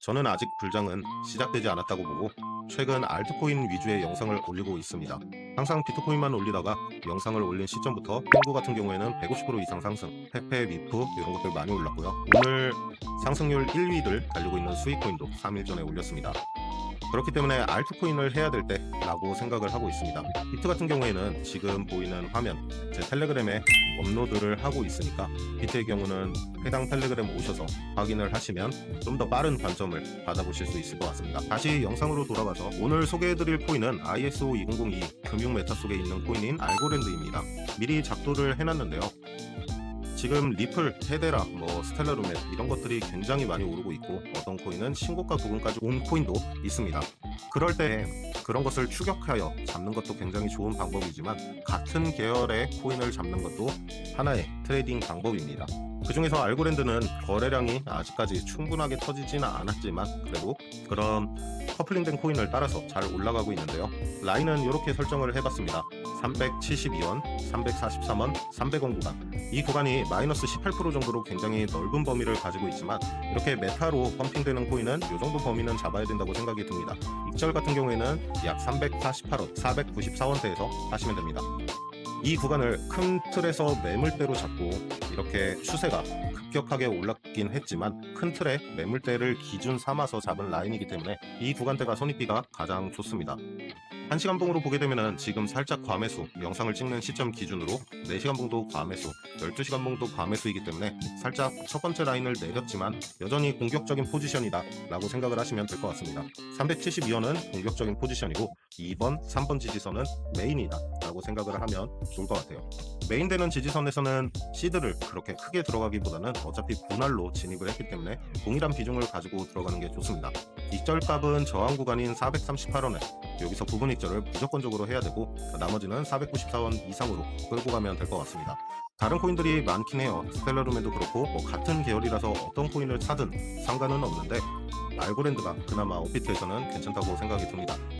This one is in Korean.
저는 아직 불장은 시작되지 않았다고 보고 최근 알트코인 위주의 영상을 올리고 있습니다. 항상 비트코인만 올리다가 영상을 올린 시점부터 핑구 같은 경우에는 150% 이상 상승, 페페, 미프 이런 것들 많이 올랐고요. 오늘 상승률 1위를 달리고 있는 수익코인도 3일 전에 올렸습니다. 그렇기 때문에 알트코인을 해야 될 때라고 생각을 하고 있습니다. 비트 같은 경우에는 지금 보이는 화면 제 텔레그램에 업로드를 하고 있으니까 비트의 경우는 해당 텔레그램 오셔서 확인을 하시면 좀 더 빠른 관점을 받아보실 수 있을 것 같습니다. 다시 영상으로 돌아가서 오늘 소개해드릴 코인은 ISO 2002 금융 메타 속에 있는 코인인 알고랜드입니다. 미리 작도를 해놨는데요. 지금 리플, 테데라, 뭐 스텔라루멧 이런 것들이 굉장히 많이 오르고 있고 어떤 코인은 신고가 부분까지 온 코인도 있습니다. 그럴 때 그런 것을 추격하여 잡는 것도 굉장히 좋은 방법이지만 같은 계열의 코인을 잡는 것도 하나의 트레이딩 방법입니다. 그 중에서 알고랜드는 거래량이 아직까지 충분하게 터지지는 않았지만 그래도 그런 커플링된 코인을 따라서 잘 올라가고 있는데요. 라인은 이렇게 설정을 해봤습니다. 372원, 343원, 300원 구간. 이 구간이 마이너스 18% 정도로 굉장히 넓은 범위를 가지고 있지만 이렇게 메타로 펌핑되는 코인은 이 정도 범위는 잡아야 된다고 생각이 듭니다. 익절 같은 경우에는 약 348원, 494원대에서 하시면 됩니다. 이 구간을 큰 틀에서 매물대로 잡고 이렇게 추세가 급격하게 올랐긴 했지만 큰 틀의 매물대를 기준 삼아서 잡은 라인이기 때문에 이 구간대가 손익비가 가장 좋습니다. 1시간 봉으로 보게 되면 지금 살짝 과매수, 영상을 찍는 시점 기준으로 4시간 봉도 과매수, 12시간 봉도 과매수이기 때문에 살짝 첫 번째 라인을 내렸지만 여전히 공격적인 포지션이다 라고 생각을 하시면 될 것 같습니다. 372원은 공격적인 포지션이고 2번, 3번 지지선은 메인이다 라고 생각을 하면 좋을 것 같아요. 메인되는 지지선에서는 시드를 그렇게 크게 들어가기보다는 어차피 분할로 진입을 했기 때문에 동일한 비중을 가지고 들어가는 게 좋습니다. 익절값은 저항 구간인 438원에 여기서 부분 익절을 무조건적으로 해야 되고 나머지는 494원 이상으로 끌고 가면 될 것 같습니다. 다른 코인들이 많긴 해요. 스텔라룸에도 그렇고 뭐 같은 계열이라서 어떤 코인을 사든 상관은 없는데 알고랜드가 그나마 오피트에서는 괜찮다고 생각이 듭니다.